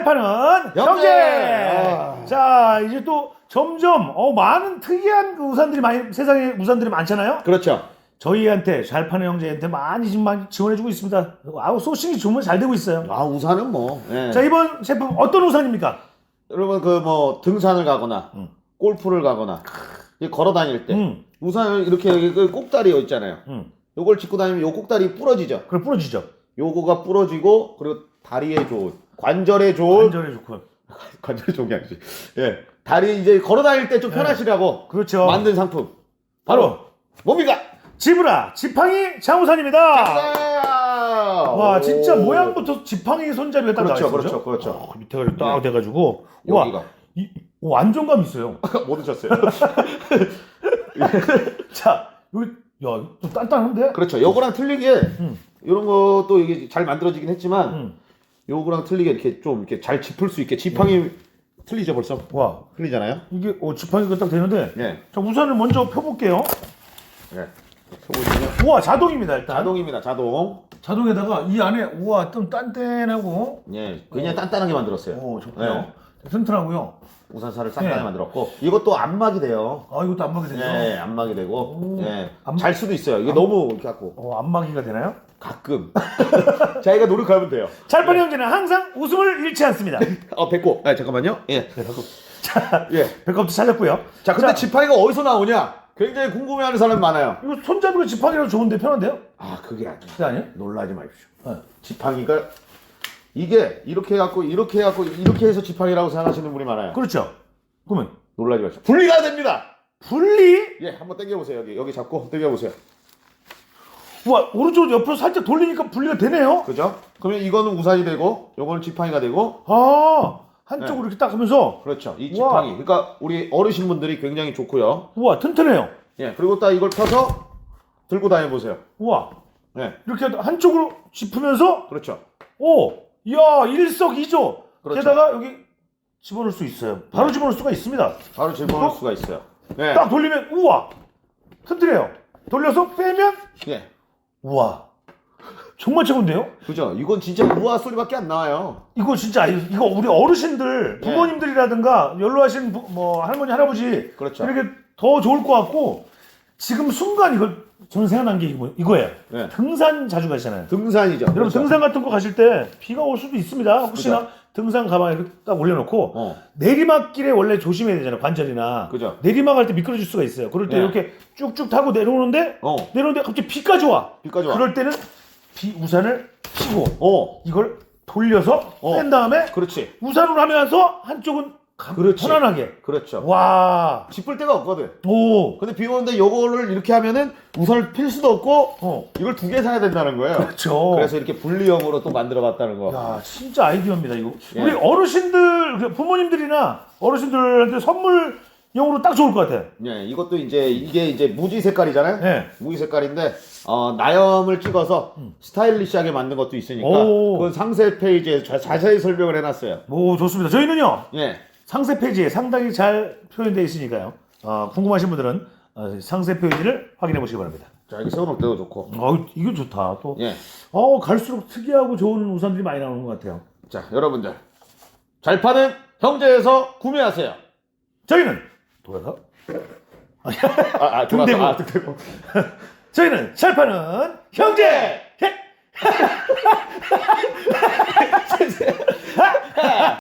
잘 파는. 형제! 아. 자 이제 또 점점 어, 많은 특이한 그 우산들이 많이 세상에 우산들이 많잖아요. 그렇죠. 저희한테 잘 파는 형제한테 많이 지금 많이 지원해주고 있습니다. 아우 소싱이 정말 잘 되고 있어요. 아 우산은 뭐. 예. 자 이번 제품 어떤 우산입니까? 여러분 그 뭐 등산을 가거나 음. 골프를 가거나 이 걸어 다닐 때 음, 우산을 이렇게 여기 그 꼭다리 있잖아요. 음. 요걸 짚고 다니면 요 꼭다리 부러지죠. 그래 부러지죠. 요거가 부러지고 그리고 다리에 좋은 관절에 좋은 관절에 좋고. 관절에 좋은 게 아니지. 예. 다리 이제 걸어 다닐 때 좀 편하시라고 그렇죠. 만든 상품 바로 뭡니까? 지브라 지팡이 장우산입니다. 와와 진짜 모양부터 지팡이 손잡이가 딱 그렇죠, 나와 그렇죠. 그렇죠. 어, 밑에가 이렇게 딱 네. 돼가지고 와 여기가 이, 오, 안정감 있어요. 못 드셨어요. 자 여기 야좀 단단한데? 그렇죠. 요거랑 틀리게 음. 이런 것도 이게 잘 만들어지긴 했지만 음. 요거랑 틀리게 이렇게 좀 이렇게 잘 짚을 수 있게 지팡이 틀리죠 벌써 와 틀리잖아요. 이게 어, 지팡이가 딱 되는데 예. 자 우산을 먼저 펴볼게요. 예. 보시면 우와 자동입니다 일단. 자동입니다. 자동. 자동에다가 이 안에 우와 좀 단단하고 예. 굉장히 단단하게 만들었어요. 오 좋고요. 네. 튼튼하고요. 우산살을 단단하게 네. 만들었고 이것도 안막이 돼요. 아 이것도 안마기 되죠? 예, 안막이 되고 오. 예. 안- 잘 수도 있어요. 이게 너무 이렇게 갖고 어 안마기가 되나요? 가끔 자기가 노력하면 돼요. 잘 파는 형제는 항상 웃음을 잃지 않습니다. 어 배꼽. 아 잠깐만요. 예. 네, 배꼽. 자, 예. 배꼽도 찾았고요. 자 근데 지팡이가 어디서 나오냐? 굉장히 궁금해하는 사람이 많아요. 이거 손잡이가 지팡이라서 좋은데 편한데요? 아 그게 아니에요. 그게 아니에요? 놀라지 마십시오. 네. 지팡이가 이게 이렇게 해갖고 이렇게 해갖고 이렇게 해서 지팡이라고 생각하시는 분이 많아요. 그렇죠. 그러면 놀라지 마십시오. 분리가 됩니다. 분리. 예, 한번 당겨보세요. 여기 여기 잡고 당겨보세요. 와 오른쪽으로 옆으로 살짝 돌리니까 분리가 되네요. 그죠? 그러면 이거는 우산이 되고 요거는 지팡이가 되고 아 한쪽으로 이렇게 딱 하면서 그렇죠. 이 우와. 지팡이. 그러니까 우리 어르신분들이 굉장히 좋고요. 우와 튼튼해요. 예, 그리고 딱 이걸 펴서 들고 다녀보세요. 우와 예, 이렇게 한쪽으로 짚으면서 그렇죠. 오, 이야 일석이조. 그렇죠. 게다가 여기 집어넣을 수 있어요. 바로 집어넣을 수가 있습니다. 바로 집어넣을 수가 있어요. 예, 딱 돌리면 우와 튼튼해요. 돌려서 빼면 예, 우와 정말 최고인데요? 그죠? 이건 진짜 우아 소리밖에 안 나와요. 이거 진짜 아니- 이거 우리 어르신들 네. 부모님들이라든가 연로하신 부- 뭐 할머니 할아버지 그렇죠. 이렇게 더 좋을 것 같고 지금 순간 이걸 저는 생각난 게 이거, 이거예요. 네. 등산 자주 가시잖아요. 등산이죠. 여러분 그렇죠. 등산 같은 거 가실 때 비가 올 수도 있습니다. 혹시나 등산 가방에 딱 올려놓고 어, 내리막길에 원래 조심해야 되잖아요. 관절이나 그죠. 내리막 할 때 미끄러질 수가 있어요. 그럴 때 네. 이렇게 쭉쭉 타고 내려오는데 어, 내려오는데 갑자기 비까지 와. 비까지 와. 그럴 때는 비 우산을 피고 어, 이걸 돌려서 어. 뺀 다음에 그렇지. 우산으로 하면서 한쪽은 감- 그렇지. 편안하게. 그렇죠. 와. 짚을 데가 없거든. 오. 근데 비 오는데 요거를 이렇게 하면은 우산을 필 수도 없고 어. 이걸 두 개 사야 된다는 거예요. 그렇죠. 그래서 이렇게 분리형으로 또 만들어 봤다는 거. 야, 진짜 아이디어입니다, 이거. 예. 우리 어르신들, 그 부모님들이나 어르신들한테 선물용으로 딱 좋을 것 같아. 예, 이것도 이제 이게 이제 무지 색깔이잖아요. 네. 무지 색깔인데 어, 나염을 찍어서 스타일리시하게 만든 것도 있으니까 음. 오. 그건 상세 페이지에 자, 자세히 설명을 해놨어요. 오, 좋습니다. 저희는요, 예, 상세 페이지에 상당히 잘 표현되어 있으니까요. 어, 궁금하신 분들은 어, 상세 페이지를 확인해 보시기 바랍니다. 자 여기 세워놓을 때도 좋고. 어, 이거 좋다. 또, 예, 어, 갈수록 특이하고 좋은 우산들이 많이 나오는 것 같아요. 자 여러분들 잘 파는 형제에서 구매하세요. 저희는 돌아서 아, 아등 대고. 아, 등 대고. 저희는 잘 파는 형제.